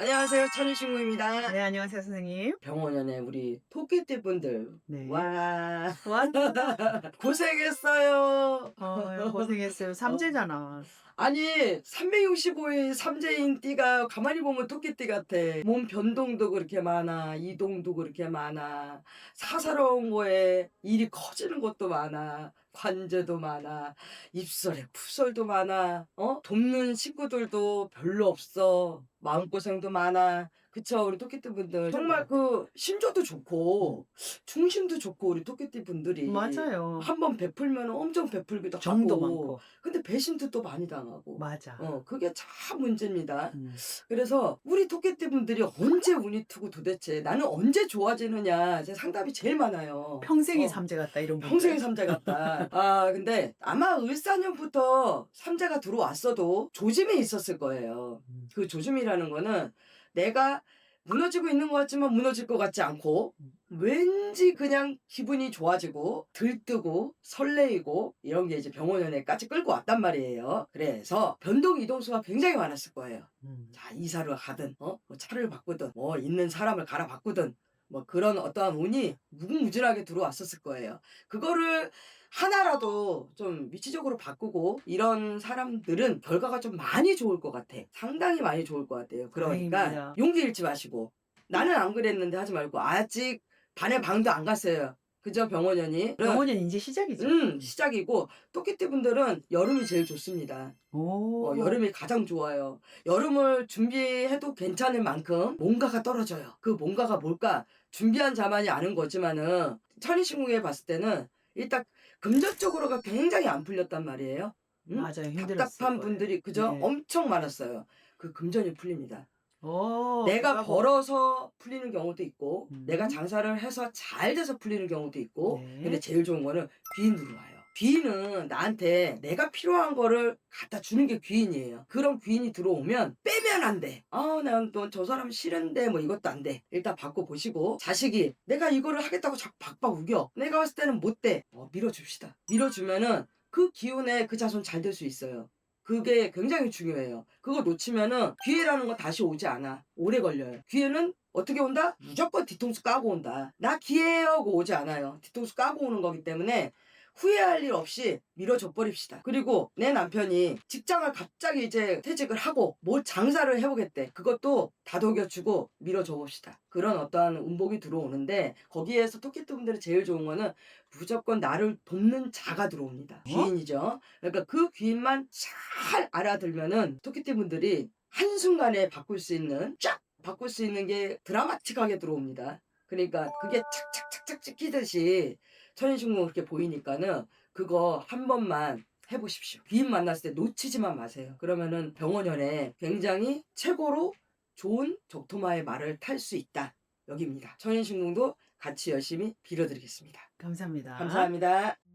안녕하세요. 천일신구입니다. 네, 안녕하세요, 선생님. 병원연의 우리 토끼띠 분들. 네. 와, 와, 고생했어요. 어, 고생했어요. 삼재잖아. 아니, 365일 삼재인 띠가 가만히 보면 토끼띠 같아. 몸 변동도 그렇게 많아. 이동도 그렇게 많아. 사사로운 거에 일이 커지는 것도 많아. 관제도 많아. 입술에 푸설도 많아. 어? 돕는 식구들도 별로 없어. 마음고생도 많아. 그쵸, 우리 토끼띠 분들. 정말 그, 심조도 좋고, 중심도 좋고, 우리 토끼띠 분들이. 맞아요. 한번 베풀면 엄청 베풀기도 정도 하고. 많고. 근데 배신도 또 많이 당하고. 맞아. 어, 그게 참 문제입니다. 음. 그래서 우리 토끼띠 분들이 언제 운이 트고 도대체 나는 언제 좋아지느냐 제 상담이 제일 많아요. 평생이 어, 삼재 같다, 이런 분. 평생의 삼재 같다. 아, 근데 아마 을사년부터 삼재가 들어왔어도 조짐이 있었을 거예요. 음. 그 조짐이라는 거는 내가 무너지고 있는 것 같지만 무너질 것 같지 않고 왠지 그냥 기분이 좋아지고 들뜨고 설레이고 이런 게 이제 병원연애까지 끌고 왔단 말이에요. 그래서 변동 이동수가 굉장히 많았을 거예요. 음. 자 이사를 가든 어? 뭐 차를 바꾸든 뭐 있는 사람을 갈아 바꾸든 뭐 그런 어떠한 운이 무궁무진하게 들어왔었을 거예요. 그거를 하나라도 좀 위치적으로 바꾸고 이런 사람들은 결과가 좀 많이 좋을 것 같아. 상당히 많이 좋을 것 같아요. 그러니까 다행입니다. 용기 잃지 마시고 나는 안 그랬는데 하지 말고 아직 반의 방도 안 갔어요. 그죠 병원연이? 병원은 이제 시작이죠. 음 시작이고 토끼띠 분들은 여름이 제일 좋습니다. 오. 어, 여름이 가장 좋아요. 여름을 준비해도 괜찮을 만큼 뭔가가 떨어져요. 그 뭔가가 뭘까? 준비한 자만이 아는 거지만은 천이신궁에 봤을 때는 일단 금전적으로가 굉장히 안 풀렸단 말이에요. 음? 맞아요. 답답한 분들이 그죠? 네. 엄청 많았어요. 그 금전이 풀립니다. 오, 내가 그거 뭐- 벌어서 풀리는 경우도 있고, 음. 내가 장사를 해서 잘 돼서 풀리는 경우도 있고, 네. 근데 제일 좋은 거는 귀인으로 와요. 귀인은 나한테 내가 필요한 거를 갖다 주는 게 귀인이에요. 그런 귀인이 들어오면 빼면 안 돼. 아, 난또저 사람 싫은데 뭐 이것도 안 돼. 일단 받고 보시고 자식이 내가 이거를 하겠다고 자꾸 박박 우겨. 내가 봤을 때는 못 돼. 어, 밀어줍시다. 밀어주면은 그 기운에 그 자손 잘 될 수 있어요. 그게 굉장히 중요해요. 그거 놓치면은 기회라는 건 다시 오지 않아. 오래 걸려요. 기회는 어떻게 온다? 무조건 뒤통수 까고 온다. 나 기회하고 오지 않아요. 뒤통수 까고 오는 거기 때문에 후회할 일 없이 밀어줘 버립시다. 그리고 내 남편이 직장을 갑자기 이제 퇴직을 하고 뭐 장사를 해보겠대. 그것도 다독여주고 밀어줘 봅시다. 그런 어떠한 운복이 들어오는데 거기에서 토끼띠 분들이 제일 좋은 거는 무조건 나를 돕는 자가 들어옵니다. 귀인이죠. 그러니까 그 귀인만 잘 알아들면은 토끼띠 분들이 한순간에 바꿀 수 있는 쫙 바꿀 수 있는 게 드라마틱하게 들어옵니다. 그러니까 그게 착착착착 찍히듯이 천인중공 그렇게 보이니까는 그거 한 번만 해보십시오. 귀인 만났을 때 놓치지만 마세요. 그러면은 병원연에 굉장히 최고로 좋은 적토마의 말을 탈 수 있다. 여기입니다. 천인중공도 같이 열심히 빌어드리겠습니다. 감사합니다. 감사합니다.